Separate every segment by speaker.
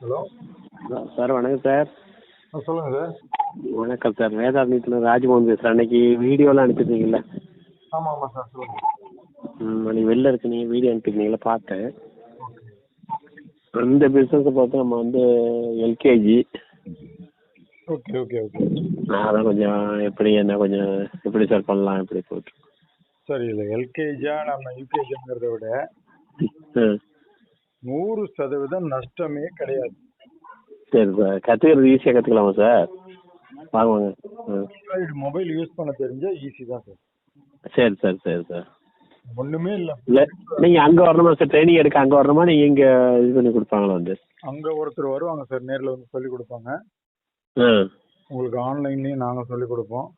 Speaker 1: Hello.
Speaker 2: Sir வணக்கம் sir.
Speaker 1: ஆ சொல்லுங்கள் சார்.
Speaker 2: வணக்கம் சார். வேதாரண்யத்தில் ராஜ்மோகன் பேசுகிறேன் அன்னைக்கு வீடியோலாம் அனுப்பியிருந்தீங்கல்ல
Speaker 1: ஆமாம் ஆமாம் சார் சொல்லுங்கள்
Speaker 2: ம் அன்னைக்கு வெளில இருக்கு நீங்கள் வீடியோ அனுப்பியிருந்தீங்களா பார்த்தேன். அந்த பிஸ்னஸை பார்த்து நம்ம வந்து எல்கேஜி
Speaker 1: ஓகே ஓகே ஓகே.
Speaker 2: அதான் கொஞ்சம் எப்படி என்ன கொஞ்சம் எப்படி சார் பண்ணலாம் எப்படி போட்டு.
Speaker 1: சரி இல்லை எல்கேஜியா நம்ம யூகேஜிங்கிறத விட நூறு சதவீதம் நஷ்டமே கிடையாது.
Speaker 2: சரி சார் கற்றுக்கிறது ஈஸியாக கற்றுக்கலாமா சார் வாங்க
Speaker 1: மொபைல் யூஸ் பண்ண தெரிஞ்சா ஈஸி தான் சார்
Speaker 2: சரி சார் சரி சார்
Speaker 1: ஒன்றுமே இல்லை.
Speaker 2: இல்லை நீங்கள் அங்கே வரணுமா சார் ட்ரைனிங் எடுக்க அங்கே வரணுமா நீங்கள் இங்கே இது பண்ணி கொடுப்பாங்களா வந்து?
Speaker 1: அங்கே ஒருத்தர் வருவாங்க சார் நேரில் வந்து சொல்லி கொடுப்பாங்க. உங்களுக்கு ஆன்லைன்லேயும் நாங்கள் சொல்லி கொடுப்போம்.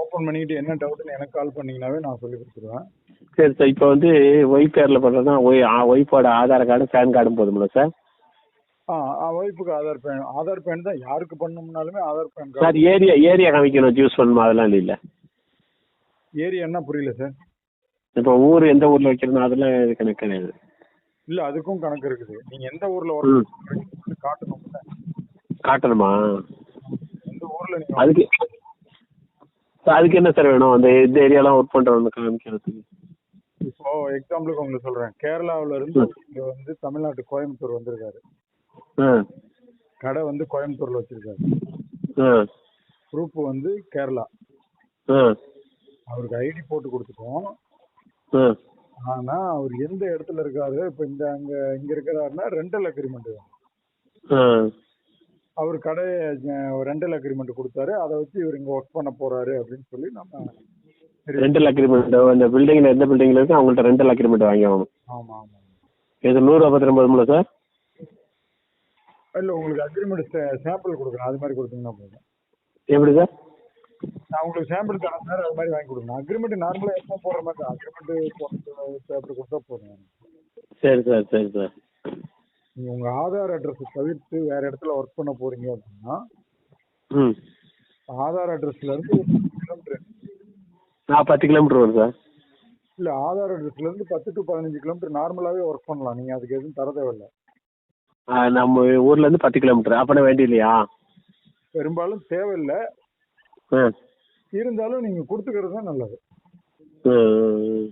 Speaker 1: ஓப்பன் பண்ணிக்கிட்டு என்ன டவுட்னு எனக்கு கால் பண்ணீங்கன்னாவே நான் சொல்லி கொடுத்துருவேன்.
Speaker 2: சரி சார் இப்போ வந்து ஒய்ஃப் பேரில் பண்ணுறதுனா ஒய் ஒய்ஃபோட ஆதார் கார்டும் பேன் கார்டும் போதுமில்ல சார்
Speaker 1: ஆ ஒய்ஃபுக்கு ஆதார் பேன் ஆதார் பேன் தான் யாருக்கு பண்ணோம்னாலுமே Aadhaar PAN
Speaker 2: sir
Speaker 1: card
Speaker 2: area area காமிக்கணும் சூஸ் பண்ணணும் அதெல்லாம் இல்லை
Speaker 1: ஏரியா என்ன புரியல சார்
Speaker 2: இப்போ ஊர் எந்த ஊரில் வைக்கணும் அதெல்லாம் கணக்கு கிடையாது.
Speaker 1: இல்லை அதுக்கும் கணக்கு இருக்குது. நீங்கள் எந்த ஊரில். ஒர்க் காட்டணும்ல.
Speaker 2: காட்டணுமா?
Speaker 1: எந்த ஊரில் நீங்கள்
Speaker 2: அதுக்கு அதுக்கு என்ன சார் வேணும்? அந்த இந்த ஏரியாலாம் ஒர்க் பண்ணுறவங்க காமிக்கிறதுக்கு.
Speaker 1: எக்ஸாம்பிளுக்கு உங்களுக்கு சொல்றேன். கேரளாவுல இருந்து. இங்க வந்து தமிழ்நாட்டு கோயம்புத்தூர் வந்திருக்காரு. கடை வந்து கோயம்புத்தூர்ல வச்சிருக்காரு. ப்ரூஃப் வந்து கேரளா. அவருக்கு ஐடி போட்டு கொடுத்துட்டோம். ஆனா அவர் எந்த இடத்துல இருக்காரு? இப்ப இந்த அங்க இங்க இருக்கிறாருன்னா ரெண்டல் அக்ரிமெண்ட் அவர் கடை ரெண்டல் அக்ரிமெண்ட் கொடுத்தாரு. அதை வச்சு இவர் இங்க ஒர்க் பண்ண போறாரு அப்படின்னு சொல்லி நம்ம.
Speaker 2: ரெண்டல் அக்ரிமெண்ட் அந்த பில்டிங்கில் எந்த பில்டிங்கில் இருக்கு அவங்கள்ட்ட ரெண்டல் அக்ரிமெண்ட் வாங்கி ஆகணும்
Speaker 1: ஆமா ஆமா.
Speaker 2: இது நூறுரூவா பத்து ஒன்பது சார்?
Speaker 1: இல்ல உங்களுக்கு அக்ரிமெண்ட் சாம்பிள் கொடுக்குறேன் அது மாதிரி கொடுத்தீங்கன்னா போதும்.
Speaker 2: எப்படி சார்?
Speaker 1: நான் உங்களுக்கு சாம்பிள் தரேன் சார் அது மாதிரி வாங்கி கொடுங்க அக்ரிமெண்ட் நார்மலா எப்போ போடுற மாதிரி தான். அக்ரிமெண்ட் பேப்பர் கொடுத்தா போதும்.
Speaker 2: சரி சார் சரி சார்.
Speaker 1: நீங்க உங்க ஆதார் அட்ரஸ் தவிர்த்து வேற இடத்துல ஒர்க் பண்ண போறீங்க அப்படின்னா
Speaker 2: ம்.
Speaker 1: ஆதார் அட்ரஸ்ல இருந்து ஒரு பத்து கிலோமீட்டர்
Speaker 2: நான் பத்து கிலோமீட்டர் வரும் சார்.
Speaker 1: இல்ல ஆதார் அட்ரஸ்ல இருந்து பத்து டு பதினஞ்சு கிலோமீட்டர் நார்மலாவே ஒர்க் பண்ணலாம். நீங்க அதுக்கு எதுவும் தர தேவையில்ல.
Speaker 2: ஆ, நம்ம ஊர்ல இருந்து பத்து கிலோமீட்டர் அப்பனா வேண்டிய இல்லையா?
Speaker 1: பெரும்பாலும் தேவையில்லை.
Speaker 2: ஆ.
Speaker 1: இருந்தாலும் நீங்க கொடுத்துக்கிறது தான் நல்லது.
Speaker 2: ம்,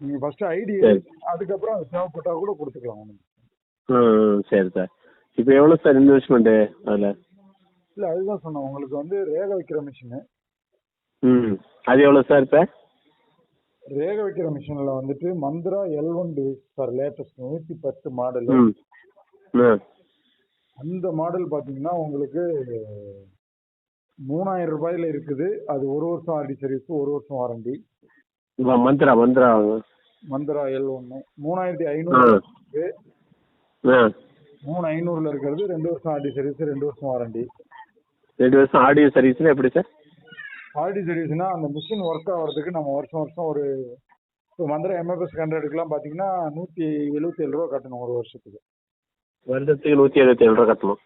Speaker 1: நீங்க ஃபர்ஸ்ட் ஐடி
Speaker 2: சரி.
Speaker 1: அதுக்கப்புறம் அது தேவைப்பட்டா கூட கொடுத்துக்கலாம். ஒண்ணும்
Speaker 2: ம், சரி சார். இப்போ எவ்வளோ சார் இன்வெஸ்ட்மெண்ட்டு அதில்?
Speaker 1: இல்ல அதுதான் சொன்னேன். உங்களுக்கு வந்து ரேக வைக்கிற மிஷின்
Speaker 2: ம். அது எவ்வளோ சார் இப்போ?
Speaker 1: ரேக வைக்கிற மிஷின்ல வந்துட்டு Mantra L one device sir latest நூத்தி பத்து மாடல் அந்த மாடல் பாத்தீங்கன்னா உங்களுக்கு மூணாயிரம் ரூபாயில இருக்குது. அது ஒரு வருஷம் ஆர்டி சர்வீஸ் ஒரு வருஷம் வாரண்டி
Speaker 2: மந்த்ரா மந்த்ரா.
Speaker 1: மந்த்ரா எல் ஒன்னு மூணாயிரத்தி ஐநூறு மூணு ஐநூறுல இருக்கிறது ரெண்டு வருஷம் ஆர்டி சர்வீஸ் ரெண்டு வருஷம் வாரண்டி
Speaker 2: ரெண்டு வருஷம் ஆடியோ சர்வீஸ்னா எப்படி சார்?
Speaker 1: ஆர்டி சர்வீஸ்னா அந்த மிஷின் ஒர்க் ஆகிறதுக்கு நம்ம வருஷம் வருஷம் ஒரு இப்போ மந்திர எம்எஃப்எஸ் ஹண்ட்ரடுக்குலாம் பார்த்தீங்கன்னா நூற்றி எழுபத்தி ஏழு ரூபா கட்டணும் ஒரு வருஷத்துக்கு.
Speaker 2: வருடத்துக்கு நூற்றி எழுபத்தி ஏழு ரூபா கட்டணும்.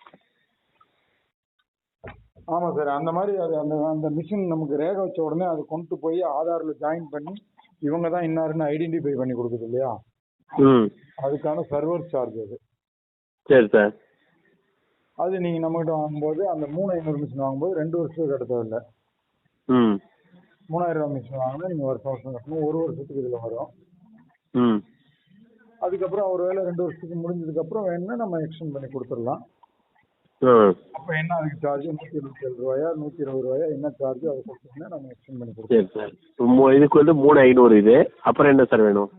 Speaker 1: ஆமாம் சார் அந்த மாதிரி அது அந்த அந்த மிஷின் நமக்கு ரேக வச்ச உடனே அது கொண்டு போய் ஆதாரில் ஜாயின் பண்ணி இவங்க தான் இன்னாருன்னு ஐடென்டிஃபை பண்ணி கொடுக்குது இல்லையா?
Speaker 2: ம்.
Speaker 1: அதுக்கான சர்வர் சார்ஜ் அது.
Speaker 2: சரி சார்
Speaker 1: அது நீங்கள் நம்மகிட்ட வாங்கும்போது அந்த மூணு ஐநூறு மிஷின் வாங்கும்போது ரெண்டு வருஷத்துக்கு கட்ட தேவையில்ல. மூணாயிரம் ரூபா மிஷின் வாங்கினா நீங்கள் வருஷம் வருஷம் கட்டணும். ஒரு வருஷத்துக்கு இதில் வரும்.
Speaker 2: ம்.
Speaker 1: அதுக்கப்புறம் ஒரு வேளை ரெண்டு வருஷத்துக்கு முடிஞ்சதுக்கப்புறம் வேணும்னா நம்ம எக்ஸ்டெண்ட் பண்ணி கொடுத்துடலாம். அப்போ என்ன அதுக்கு சார்ஜ் நூற்றி எழுபத்தி ஏழு ரூபாயா நூற்றி இருபது ரூபாயா? என்ன சார்ஜ் அதை கொடுத்தீங்கன்னா நம்ம எக்ஸ்டெண்ட் பண்ணி கொடுத்துருவோம்
Speaker 2: சரி இதுக்கு வந்து மூணு ஐநூறு இது. அப்புறம் என்ன சார் வேணும்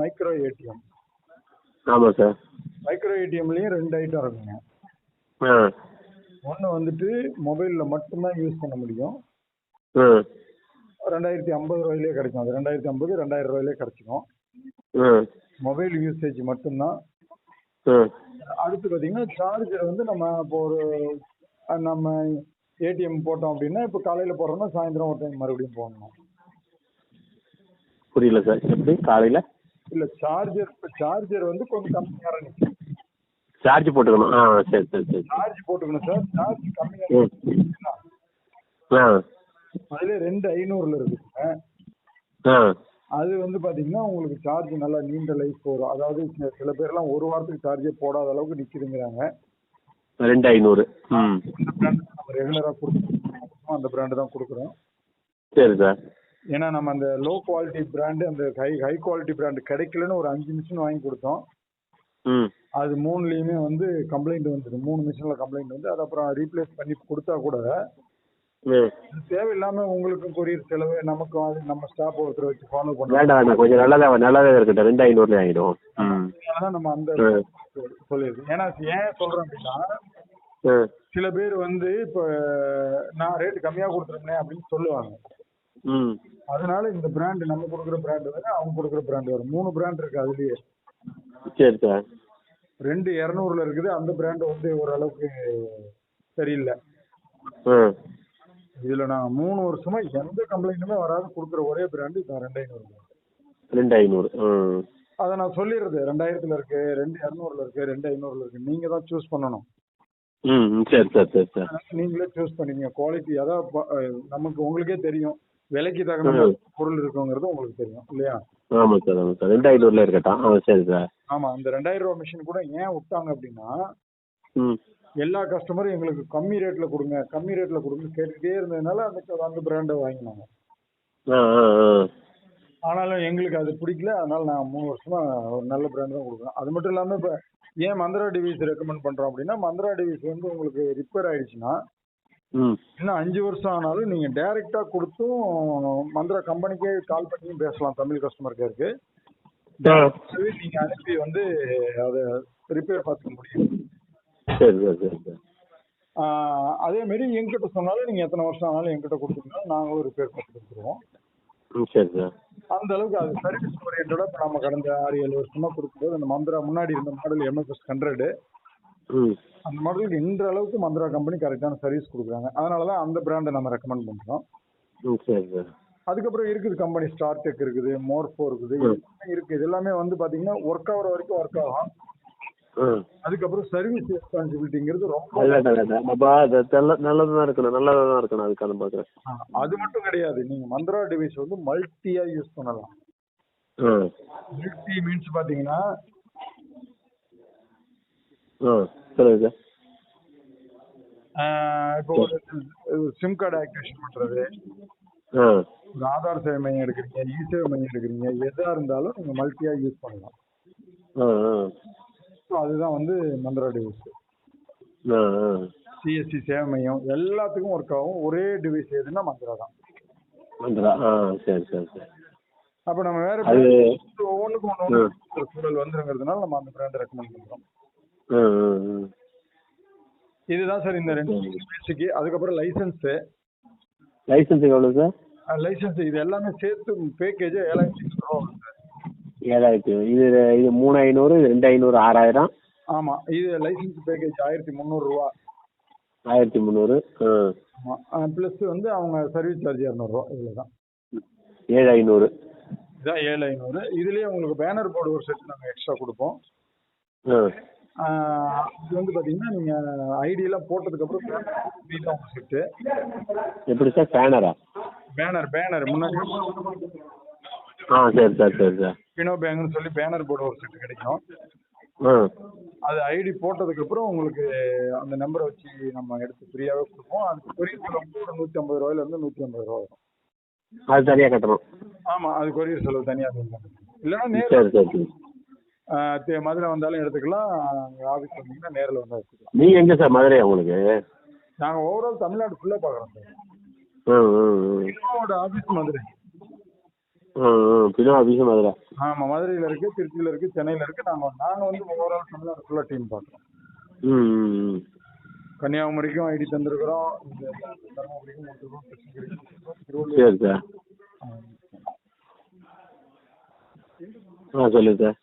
Speaker 1: மைக்ரோ ஏடிஎம்
Speaker 2: ஆமாம் சார்
Speaker 1: மைக்ரோ ஏடிஎம்லேயும் ரெண்டு ஐட்டம் இருக்குங்க. ஒன்று வந்துட்டு மொபைலில் மட்டும்தான் யூஸ் பண்ண முடியும். ரெண்டாயிரத்தி ஐம்பது ரூபாயிலே கிடைக்கும். அது ரெண்டாயிரத்தி ஐம்பது ரெண்டாயிரம் ரூபாயிலே கிடைச்சிக்கும் மொபைல் யூசேஜ் மட்டும்தான். அடுத்து பார்த்தீங்கன்னா சார்ஜர் வந்து நம்ம இப்போ ஒரு நம்ம ஏடிஎம் போட்டோம் அப்படின்னா இப்போ காலையில் போடுறோம்னா சாயந்தரம் ஒரு டைம் மறுபடியும் போடணும்.
Speaker 2: புரியல சார். எப்படி? காலையில்?
Speaker 1: இல்லை சார்ஜர் இப்போ சார்ஜர் வந்து கொஞ்சம் கம்மியாக நிற்கும்
Speaker 2: சார்ஜ் போட்டுக்கணும். ஆ சரி சரி சரி.
Speaker 1: சார்ஜ் போட்டுக்கணும் சார். சார்ஜ் கம்மியாக
Speaker 2: ஆ.
Speaker 1: அதுல ரெண்டு ஐநூறுல இருக்குங்க அது வந்து பாத்தீங்கன்னா உங்களுக்கு சார்ஜ் நல்லா நீண்ட லைஃப் வரும் அதாவது சில- சில பேர்லாம் ஒரு வாரத்துக்கு சார்ஜே போடாத அளவுக்கு நிக்குதுங்கிறாங்க.
Speaker 2: ரெண்டு ஐநூறு.
Speaker 1: நம்ம ரெகுலரா கொடுக்குறோம். அந்த பிராண்டு தான் கொடுக்குறோம்.
Speaker 2: சரி சார்.
Speaker 1: ஏன்னா நம்ம அந்த லோ குவாலிட்டி பிராண்டு அந்த ஹை ஹை குவாலிட்டி பிராண்டு கிடைக்கலன்னு ஒரு அஞ்சு மிஷின் வாங்கி கொடுத்தோம். அது மூணுலயுமே வந்து கம்ப்ளைண்ட் வந்தது. மூணு மிஷின்ல கம்ப்ளைண்ட் வந்து அது அப்புறம் ரீப்ளேஸ் பண்ணி கொடுத்தா கூட தேவையில்லாம உங்களுக்கு கொரியர் செலவு நமக்கும் அது நம்ம ஸ்டாப் ஒருத்தர் வச்சு ஃபாலோ பண்ணுவோம்.
Speaker 2: வேண்டாம் வேண்டாம். கொஞ்சம் நல்லதா நல்லதா இருக்கட்டும். ரெண்டு ஐநூறுலேயே ஆகிடும் ம்.
Speaker 1: அதனால நம்ம அந்த
Speaker 2: ம்.
Speaker 1: சொல்லியிருக்கோம் ஏன்னா ஏன் சொல்றேன் அப்படின்னா சில பேர் வந்து இப்போ நான் ரேட் கம்மியா கொடுத்துருந்தேன் அப்படின்னு சொல்லுவாங்க.
Speaker 2: ம்.
Speaker 1: அதனால இந்த பிராண்ட் நம்ம கொடுக்குற பிராண்ட் வேற அவங்க கொடுக்குற பிராண்ட் வேற. மூணு பிராண்ட் இருக்கு அதுலயே.
Speaker 2: சரி சார்.
Speaker 1: ரெண்டு இரநூறுல இருக்குது. அந்த பிராண்ட் வந்து ஓரளவுக்கு சரியில்லை.
Speaker 2: ம்.
Speaker 1: இதுல நான் மூணு வருஷமா எந்த கம்ப்ளைண்ட்டுமே வராது. கொடுக்குற ஒரே பிராண்டு இது ரெண்டு ஐநூறு
Speaker 2: ரெண்டு ஐநூறு
Speaker 1: அதை நான் சொல்லிடுறது. ரெண்டாயிரத்துல இருக்கு ரெண்டு இரநூறுல இருக்கு ரெண்டு ஐநூறுல இருக்கு. நீங்க தான் சூஸ் பண்ணணும்.
Speaker 2: ம் சரி சார் சரி சார்.
Speaker 1: நீங்களே சூஸ் பண்ணிக்கங்க. குவாலிட்டி அதான் நமக்கு உங்களுக்கே தெரியும். விலைக்கு தகுந்த பொருள் இருக்குங்கிறது உங்களுக்கு தெரியும் இல்லையா?
Speaker 2: ஆமாம் சார் ஆமாம் சார். ரெண்டு ஐநூறுல இருக்கட்டும். ஆ சரி சார்.
Speaker 1: ஆமா அந்த ரெண்டாயிரம் ரூபாய் மிஷின் கூட ஏன் விட்டாங்க அப்படின்னா எல்லா கஸ்டமரும் எங்களுக்கு கம்மி ரேட்ல கொடுங்க கம்மி ரேட்ல கொடுங்க கேட்டுக்கிட்டே இருந்ததுனால அந்த அந்த பிராண்டை வாங்கினாங்க. ஆனாலும் எங்களுக்கு அது பிடிக்கல அதனால நான் மூணு வருஷமா ஒரு நல்ல பிராண்ட் தான் கொடுக்குறேன். அது மட்டும் இல்லாம இப்ப ஏன் மந்த்ரா டிவிஸ் ரெக்கமெண்ட் பண்றோம் அப்படின்னா மந்த்ரா டிவிஸ் வந்து உங்களுக்கு ரிப்பேர் ஆயிடுச்சுன்னா இன்னும் அஞ்சு வருஷம் ஆனாலும் நீங்க டைரக்டா கொடுத்தும் மந்த்ரா கம்பெனிக்கே கால் பண்ணியும் பேசலாம் தமிழ் கஸ்டமர் கேருக்கு
Speaker 2: ஆ.
Speaker 1: நீங்க அனுப்பி வந்து அதை ரிப்பேர் பார்த்துக்க முடியும்.
Speaker 2: சரி சார் சரி சார்.
Speaker 1: ஆஹ் அதே மாதிரி எங்கிட்ட சொன்னாலும் நீங்க எத்தனை வருஷம் ஆனாலும் எங்கிட்ட கொடுத்தீங்கன்னா நாங்களும் ரிப்பேர் பார்த்து கொடுத்துருவோம்.
Speaker 2: சரி சார்.
Speaker 1: அந்த அளவுக்கு அது சர்வீஸ் ஓரியன்டா இப்போ நம்ம கடந்த ஆறு ஏழு வருஷமா கொடுக்கும்போது அந்த மந்த்ரா முன்னாடி இருந்த மாடல் எம்எஸ்எஸ் ஹண்ட்ரடு அந்த மாடலுக்கு இன்ற அளவுக்கு மந்த்ரா கம்பெனி கரெக்டான சர்வீஸ் கொடுக்குறாங்க. அதனால தான் அந்த பிராண்டை நம்ம ரெக்கமெண்ட் பண்றோம்.
Speaker 2: ம் சரி சார்.
Speaker 1: அதுக்கப்புறம் இருக்குது கம்பெனி ஸ்டார் டெக் இருக்குது மோர்ஃபோ இருக்குது
Speaker 2: ம்.
Speaker 1: எல்லாமே இருக்கு இது எல்லாமே வந்து பாத்தீங்கன்னா ஒர்க் ஆகுற வரைக்கும் ஒர்க் ஆகும். அதுக்கப்புறம் சர்வீஸ் ரெஸ்பான்சிபிலிட்டிங்கிறது ரொம்ப
Speaker 2: வேண்டாம் வேண்டாம் அப்பா அது நல்ல நல்லதாக தான் இருக்கணும் நல்லதாக தான் இருக்கணும் அதுக்கான பார்க்குறேன்
Speaker 1: ஆ, அது மட்டும் கிடையாது. நீங்க மந்த்ரா டிவைஸ் வந்து மல்டியா யூஸ் பண்ணலாம். மல்டி மீன்ஸ் பாத்தீங்கன்னா
Speaker 2: ஆ சொல்லுங்கள் சார்.
Speaker 1: இப்போ சிம் கார்டு ஆக்டிவேஷன் பண்றது. ஒரு ஆதார் சேவை மையம் எடுக்கிறீங்க இ சேவை மையம் எடுக்கிறீங்க எதா இருந்தாலும் நீங்க மல்டியா யூஸ் பண்ணலாம். ஸோ அதுதான் வந்து மந்த்ரா டிவைஸ் சிஎஸ்சி சேவை மையம் எல்லாத்துக்கும் ஒர்க் ஆகும். ஒரே டிவைஸ் எதுன்னா மந்த்ரா தான்.
Speaker 2: ஆ சரி சரி சரி.
Speaker 1: அப்ப நம்ம வேற ஒவ்வொன்றுக்கும் ஒன்று ஒரு சூழல் வந்துருங்கிறதுனால நம்ம அந்த பிராண்ட் ரெக்கமெண்ட் பண்றோம்.
Speaker 2: ம் ம் ம்
Speaker 1: இதுதான் சார் இந்த ரெண்டு பேசிக்கு அதுக்கப்புறம் லைசன்ஸ்
Speaker 2: லைசன்ஸுக்கு எவ்வளோ சார்
Speaker 1: லைசன்ஸ் இது எல்லாமே சேர்த்து பேக்கேஜ் ஏழாயிரத்தி ரூபா
Speaker 2: ஏழாயிரத்தி இது இது மூணு ஐநூறு ரெண்டு ஐநூறு ஆறாயிரம்.
Speaker 1: ஆமா இது லைசன்ஸ் பேக்கேஜ் ஆயிரத்தி முந்நூறு ரூபா.
Speaker 2: ஆயிரத்தி முந்நூறு
Speaker 1: ப்ளஸ் வந்து அவங்க சர்வீஸ் சார்ஜ் இரநூறுவா இவ்வளவுதான்.
Speaker 2: ஏழு ஐநூறு.
Speaker 1: இதான் ஏழு ஐநூறு. இதுலயே உங்களுக்கு பேனர் போர்டு ஒரு செட் நாங்க எக்ஸ்ட்ரா கொடுப்போம். இது வந்து பாத்தீங்கன்னா நீங்க ஐடி எல்லாம் போட்டதுக்கு அப்புறம் banner தான் உங்க செட்டு
Speaker 2: எப்படி சார் ஸ்கேனரா
Speaker 1: பேனர் பேனர் முன்னாடி
Speaker 2: ஆ சரி சார் சரி சார்.
Speaker 1: பினோ பேங்க்னு சொல்லி பேனர் போர்டு ஒரு செட் கிடைக்கும்.
Speaker 2: ஆ.
Speaker 1: அது ஐடி போட்டதுக்கு அப்புறம் உங்களுக்கு அந்த நம்பரை வச்சு நம்ம எடுத்து ஃப்ரீயாவே கொடுப்போம். அதுக்கு கொரியர் செலவு நூத்தி ஐம்பது ரூபாயில இருந்து நூத்தி ஐம்பது ரூபா வரும்.
Speaker 2: அது தனியாக கட்டணும்.
Speaker 1: ஆமா அது கொரியர் செலவு தனியா இருக்கும் இல்லைன்னா நேரில்
Speaker 2: சரி சரி. சரி
Speaker 1: மதுரை வந்தாலும் எடுத்துக்கலாம். ஆஃபீஸ் வந்தீங்கன்னா நேரில் வந்து எடுத்துக்கலாம்.
Speaker 2: நீங்கள் எங்கே சார் மதுரையா உங்களுக்கு?
Speaker 1: நாங்க ஓவரால் தமிழ்நாடு ஃபுல்லா பாக்குறோம் சார்.
Speaker 2: ம் ம் ம்.
Speaker 1: ஆஃபீஸ் மதுரை.
Speaker 2: ம் ம் பின்னோ ஆஃபீஸும் மதுரை
Speaker 1: ஆமா மதுரையில இருக்கு திருச்சியில இருக்கு சென்னையில இருக்கு. நாங்க நாங்க வந்து ஓவரால் தமிழ்நாடு ஃபுல்லா டீம் பாக்குறோம் கன்னியாகுமரிக்கும் ஐடி தந்திருக்கிறோம். தருமபுரிக்கும் கொடுத்துருக்கோம் கிருஷ்ணகிரிக்கும்
Speaker 2: சரி சார். ஆ சொல்லுங்கள் சார்.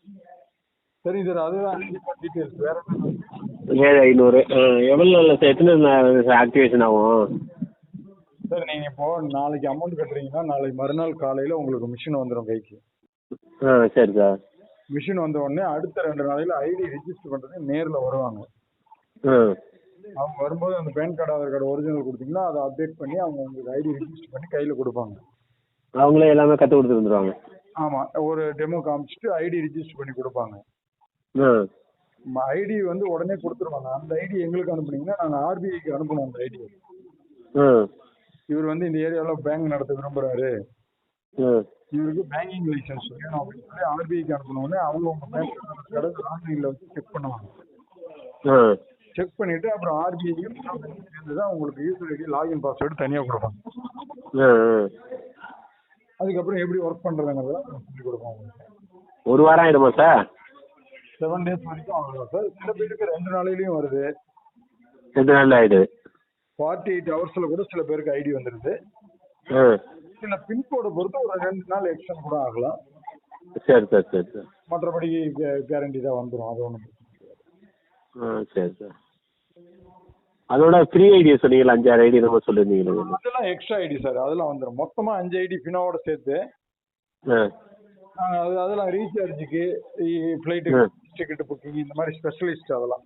Speaker 1: சரி சார் அதுதான். டீட்டெயில்ஸ் வேற
Speaker 2: ஏழு ஐநூறு. எவ்வளோ நாளில் சார்? எத்தனை நாள் ஆக்டிவேஷன் ஆகும்?
Speaker 1: சார் நீங்க இப்போ நாளைக்கு அமௌண்ட் கட்டுறீங்கன்னா நாளைக்கு மறுநாள் காலையில உங்களுக்கு மிஷின் வந்துடும் கைக்கு.
Speaker 2: ஆ சரி சார்
Speaker 1: மிஷின் வந்த உடனே அடுத்த ரெண்டு நாளையில ஐடி ரெஜிஸ்டர் பண்றது நேர்ல வருவாங்க.
Speaker 2: ஆ.
Speaker 1: அவங்க வரும்போது அந்த PAN card Aadhaar card original கொடுத்தீங்கன்னா அதை அப்டேட் பண்ணி அவங்க உங்களுக்கு ஐடி ரெஜிஸ்டர் பண்ணி கையில கொடுப்பாங்க.
Speaker 2: அவங்களே எல்லாமே கற்றுக் கொடுத்து வந்துடுவாங்க
Speaker 1: ஆமா ஒரு டெமோ காமிச்சிட்டு ஐடி ரிஜிஸ்டர் பண்ணி கொடுப்பாங்க.
Speaker 2: ஆ.
Speaker 1: ஐடி வந்து உடனே கொடுத்துருவாங்க. அந்த ஐடி எங்களுக்கு அனுப்புனீங்கன்னா நாங்கள் ஆர்பிஐக்கு அனுப்பணும் அந்த ஐடி
Speaker 2: ஆ.
Speaker 1: இவர் வந்து இந்த ஏரியாவில் பேங்க் நடத்த விரும்புறாரு. இவருக்கு பேங்கிங் லைசன்ஸ் வேணும் அப்படின்னு சொல்லி ஆர்பிஐக்கு அனுப்பணும்னே அவங்க உங்க பேங்க் கடை ஆன்லைனில் வச்சு செக் பண்ணுவாங்க. செக் பண்ணிட்டு அப்புறம் ஆர்பிஐயும் சேர்ந்து தான் உங்களுக்கு யூசர் ஐடி லாகின் பாஸ்வேர்டு தனியாக கொடுப்பாங்க. அதுக்கப்புறம் எப்படி ஒர்க் பண்ணுறதுங்கிறத சொல்லி கொடுப்போம்
Speaker 2: ஒரு வாரம் ஆயிடுமா சார்
Speaker 1: செவன் டேஸ் வரைக்கும் ஆகும் சார் சில பேருக்கு ரெண்டு நாளையிலையும் வருது.
Speaker 2: ரெண்டு நாள் ஆயிடுது.
Speaker 1: ஃபார்ட்டி எயிட் ஹவர்ஸில் கூட சில பேருக்கு ஐடி வந்துடுது
Speaker 2: ஆ.
Speaker 1: சில பின்கோடை பொறுத்து ஒரு ரெண்டு நாள் எக்ஸ்டெண்ட் கூட ஆகலாம்.
Speaker 2: சரி சார் சரி சார்.
Speaker 1: மற்றபடி கேரண்டி தான் வந்துடும் அது ஒன்றும்
Speaker 2: சரி சார். அதோட ஃப்ரீ ஐடி சொன்னீங்களா அஞ்சாறு ஐடி நம்ம சொல்லியிருந்தீங்களே
Speaker 1: அதெல்லாம் எக்ஸ்ட்ரா ஐடி சார் அதெல்லாம் வந்துடும் மொத்தமாக அஞ்சு ஐடி ஃபினோவோட சேர்த்து அது அதெல்லாம் ரீசார்ஜுக்கு ஃப்ளைட்டு
Speaker 2: ம்.
Speaker 1: டிக்கெட் புக்கிங் இந்த மாதிரி ஸ்பெஷலிஸ்ட் அதெல்லாம்.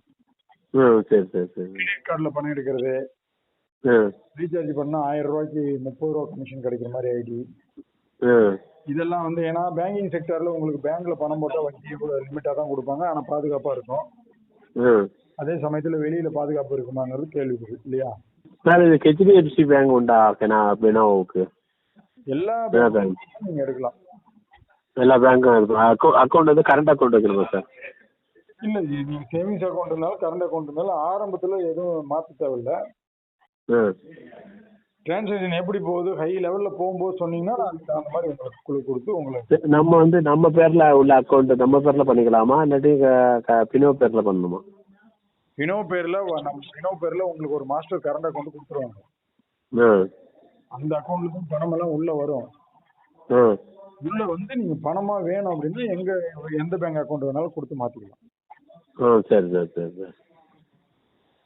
Speaker 2: ம் சரி சரி சரி
Speaker 1: கிரெடிட் கார்டில் பணம் எடுக்கிறது. ரீசார்ஜ் பண்ணால் ஆயிரம் ரூபாய்க்கு முப்பது ரூபா கமிஷன் கிடைக்கிற மாதிரி ஐடி இதெல்லாம் வந்து ஏன்னா பேங்கிங் செக்டரில் உங்களுக்கு பேங்க்கில் பணம் போட்டால் வட்டி கூட லிமிட்டாக தான் கொடுப்பாங்க. ஆனால் பாதுகாப்பாக இருக்கும். அதே சமயத்தில் வெளியில் பாதுகாப்பு இருக்குமாங்கிறது கேள்வி இல்லையா?
Speaker 2: சார் இது ஹெச்டிஎஃப்சி பேங்க் உண்டா? ஓகேண்ணா பெனாவோக்கு
Speaker 1: எல்லா
Speaker 2: எல்லா
Speaker 1: பேங்க்கும் நீங்கள் எடுக்கலாம்.
Speaker 2: எல்லா பேங்க்கும் இருக்கும் அக்கௌ அக்கௌண்ட் வந்து கரண்ட் அக்கௌண்ட் வைக்கணுமா சார்?
Speaker 1: இல்லை நீங்கள் சேவிங்ஸ் அக்கௌண்ட் இருந்தாலும் கரண்ட் அக்கௌண்ட் இருந்தாலும் ஆரம்பத்தில் எதுவும் மாற்ற தேவையில்ல. டிரான்சாக்ஷன் எப்படி போகுது? ஹை லெவலில் போகும்போது சொன்னீங்கன்னா தகுந்த மாதிரி உங்களுக்கு குழு கொடுத்து உங்களுக்கு
Speaker 2: நம்ம வந்து நம்ம பேர்ல உள்ள அக்கௌண்ட் நம்ம பேர்ல பண்ணிக்கலாமா? இல்லாட்டி பினோ பேர்ல பண்ணணுமா?
Speaker 1: வினோ பேரில் நம்ம வினோ பேரில் உங்களுக்கு ஒரு மாஸ்டர் கரண்ட் அக்கௌண்ட் கொடுத்துருவாங்க. அந்த அக்கௌண்ட்ல தான் பணமெல்லாம் உள்ளே வரும். உள்ளே வந்து நீங்கள் பணமாக வேணும் அப்படின்னா எங்க எந்த பேங்க் அக்கௌண்ட் வேணாலும் கொடுத்து மாற்றிக்கலாம்
Speaker 2: ஆ சரி சரி சரி சரி.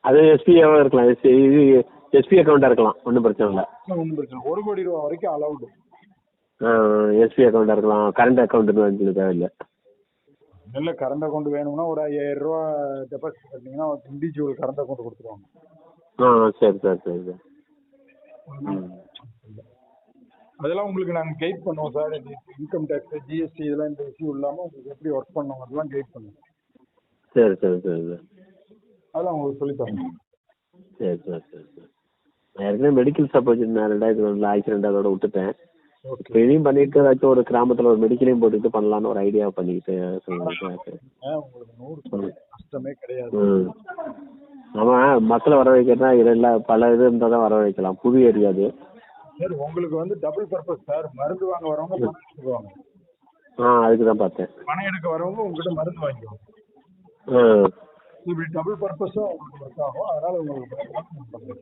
Speaker 2: அது எஸ்பிஐவாக இருக்கலாம். எஸ்பி எஸ்பி அக்கௌண்ட்டாக இருக்கலாம் ஒன்றும் பிரச்சனை இல்லை.
Speaker 1: ஒன்றும் பிரச்சனை இல்லை. ஒரு கோடி ரூபா வரைக்கும் அலௌடு
Speaker 2: எஸ்பி அக்கௌண்ட்டாக இருக்கலாம் கரண்ட் வந்து தேவையில்லை.
Speaker 1: நல்ல கரண்ட் அக்கௌண்ட் வேணும்னா ஒரு ஐயாயிரம் ரூபா டெபாசிட் பண்ணீங்கன்னா இண்டிவிஜுவல் கரண்ட் அக்கௌண்ட் கொடுத்துருவாங்க.
Speaker 2: ஆ சரி சரி சரி சார்.
Speaker 1: அதெல்லாம் உங்களுக்கு நாங்கள் கைட் பண்ணுவோம் சார் இன்கம் டேக்ஸ் ஜிஎஸ்டி இதெல்லாம் இந்த இஷ்யூ இல்லாமல் உங்களுக்கு எப்படி ஒர்க் பண்ணணும் அதெல்லாம் கைட் பண்ணுவோம்.
Speaker 2: சரி சரி சரி சார்.
Speaker 1: அதெல்லாம் உங்களுக்கு சொல்லித் தரோம்
Speaker 2: சரி சரி சரி சார். நான் ஏற்கனவே மெடிக்கல் ஷாப் வச்சுருந்தேன் ரெண்டாயிரத்தி ஒன்றில் ஆக்சிடென்ட் அதோட விட்டுட்டேன். இப்போ இதையும் பண்ணிட்டு ஏதாச்சும் ஒரு கிராமத்தில் ஒரு மெடிக்கலையும் போட்டுட்டு பண்ணலான்னு ஒரு ஐடியா பண்ணிக்கிட்டு ஆமாம் மக்களை வர வைக்கிறதா இதெல்லாம் பல இது இருந்தால் தான் வர வைக்கலாம். புது ஏரியா அது.
Speaker 1: சார் உங்களுக்கு வந்து டபுள் பர்பஸ் சார் மருந்து வாங்க வரவங்க
Speaker 2: ஆ அதுக்கு தான் பார்த்தேன்.
Speaker 1: பணம் எடுக்க வரவங்க உங்ககிட்ட மருந்து வாங்கிக்குவாங்க. இப்படி டபுள் பர்பஸும் உங்களுக்கு ஒர்க் ஆகும். அதனால உங்களுக்கு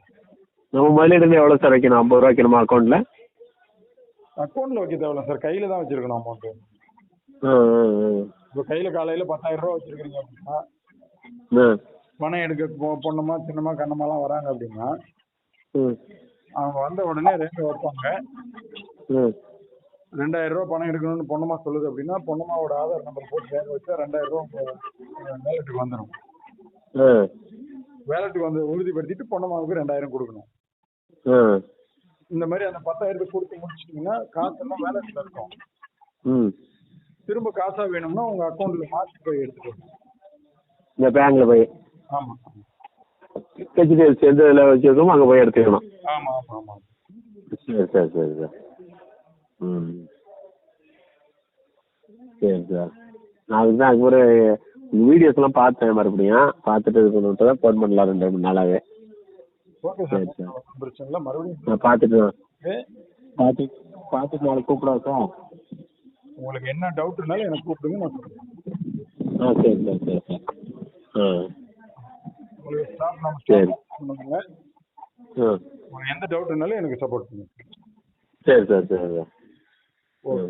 Speaker 2: நம்ம முதலீடு எவ்வளோ சார் வைக்கணும்? ஐம்பது ரூபா வைக்கணுமா அக்கௌண்ட்டில்
Speaker 1: அக்கௌண்ட்ல வைக்க தேவையில்ல சார் கையில தான் வச்சிருக்கணும் அமௌண்ட் இப்போ கையில காலையில பத்தாயிரம் ரூபா வச்சிருக்கீங்க அப்படின்னா பணம் எடுக்க பொ- பொண்ணுமா சின்னமா கண்ணமாலாம் வராங்க அப்படின்னா
Speaker 2: ம்.
Speaker 1: அவங்க வந்த உடனே ரெண்டு வைப்பாங்க
Speaker 2: ம்
Speaker 1: ரெண்டாயிரம் ரூபா பணம் எடுக்கணும்னு பொண்ணுமா சொல்லுது அப்படின்னா பொண்ணுமாவோட ஆதார் நம்பர் போட்டு பேங்க் வச்சா ரெண்டாயிரம் ரூபா வேலெட்டுக்கு வந்துடும்
Speaker 2: ஆ.
Speaker 1: வேலெட்டுக்கு வந்து உறுதிப்படுத்திட்டு பொண்ணுமாவுக்கு ரெண்டாயிரம் கொடுக்கணும். இந்த மாதிரி அந்த பத்தாயிரத்துக்கு கொடுத்து முடிச்சிட்டிங்கன்னா காசெல்லாம் வேலெட்டில் இருக்கும்.
Speaker 2: ம்.
Speaker 1: திரும்ப காசா வேணும்னா உங்க அக்கௌண்ட்ல மாற்றி போய் எடுத்துக்கணும்
Speaker 2: இந்த பேங்க்கில் போய்.
Speaker 1: ஆமா.
Speaker 2: ஹெச்டிஎஃப்சி எந்த இதில் வச்சுருக்கோமோ அங்கே போய் எடுத்துக்கணும்.
Speaker 1: ஆமா ஆமா ஆமா.
Speaker 2: சரி சரி சரி சார். ம். சரி சார். நான் அதுக்கு தான் அதுக்கு ஒரு வீடியோஸ்லாம் பார்த்தேன் மறுபடியும். பார்த்துட்டு இது பண்ணிட்டு தான் ஃபோன் பண்ணலாம் ரெண்டு மூணு நாளாகவே
Speaker 1: ஓகே சார் பிரச்சனை இல்லை. மறுபடியும்
Speaker 2: நான் பார்த்துட்டு பார்த்து பார்த்துட்டு நாளைக்கு கூப்பிடவா சார்?
Speaker 1: உங்களுக்கு என்ன டவுட்னாலும் எனக்கு கூப்பிடுங்க நான் சொல்றேன்.
Speaker 2: ஆ சரி சார் சரி சார். ஆ.
Speaker 1: உங்களுக்கு ஸ்டாஃப் நம்ம
Speaker 2: சரி.
Speaker 1: பண்ணுங்க உங்களுக்கு எந்த டவுட்னாலும் எனக்கு சப்போர்ட் பண்ணுங்க.
Speaker 2: சரி சார் சரி சார்.
Speaker 1: ஓகே.